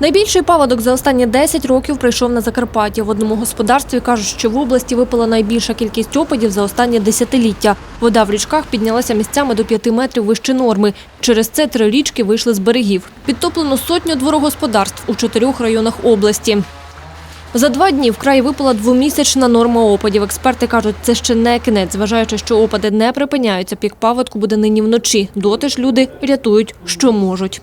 Найбільший паводок за останні 10 років прийшов на Закарпаття. В одному господарстві кажуть, що в області випала найбільша кількість опадів за останнє десятиліття. Вода в річках піднялася місцями до 5 метрів вище норми. Через це три річки вийшли з берегів. Підтоплено сотню дворогосподарств у чотирьох районах області. За два дні в краї випала двомісячна норма опадів. Експерти кажуть, це ще не кінець, зважаючи, що опади не припиняються. Пік паводку буде нині вночі. Доти ж люди рятують, що можуть.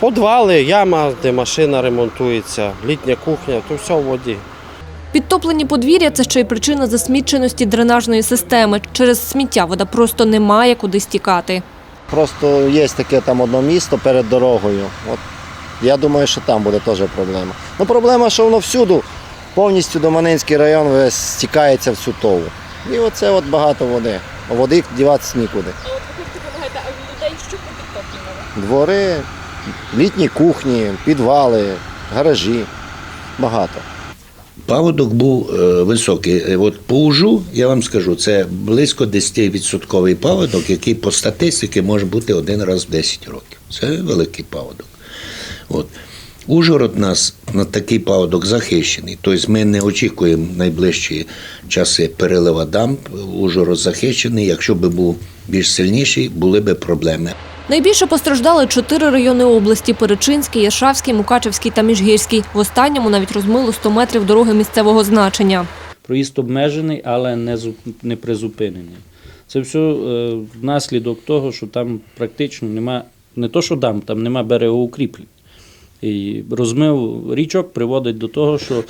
Подвали, яма, де машина ремонтується, літня кухня, то все в воді. Підтоплені подвір'я – це ще й причина засміченості дренажної системи. Через сміття вода просто не має куди стікати. Просто є таке там одне місто перед дорогою. От я думаю, що там буде теж проблема. Ну проблема, що воно всюди, повністю Доманинський район весь стікається всю тову. І оце от багато води. Води діватися нікуди. А от ви допомагаєте, а людей що підтоплено? Двори, літні кухні, підвали, гаражі. Багато. Паводок був е, високий. Е, От по ужу, я вам скажу, це близько 10% паводок, який по статистиці може бути один раз в 10 років. Це великий паводок. От. Ужгород нас на такий паводок захищений. Тобто ми не очікуємо найближчі часи перелива дамб. Ужгород захищений. Якщо б був більш сильніший, були б проблеми. Найбільше постраждали чотири райони області – Перечинський, Яшавський, Мукачевський та Міжгірський. В останньому навіть розмило 100 метрів дороги місцевого значення. Проїзд обмежений, але не, не призупинений. Це все е, внаслідок того, що там практично нема, не то, що дам, там нема берегоукріплень. І розмив річок приводить до того, що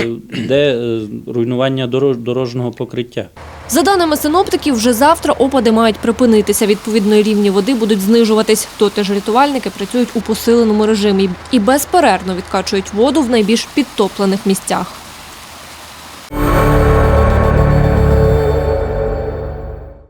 е, йде е, руйнування дорожнього покриття. За даними синоптиків, вже завтра опади мають припинитися. Відповідно, рівні води будуть знижуватись. Тотеж рятувальники працюють у посиленому режимі і безперервно відкачують воду в найбільш підтоплених місцях.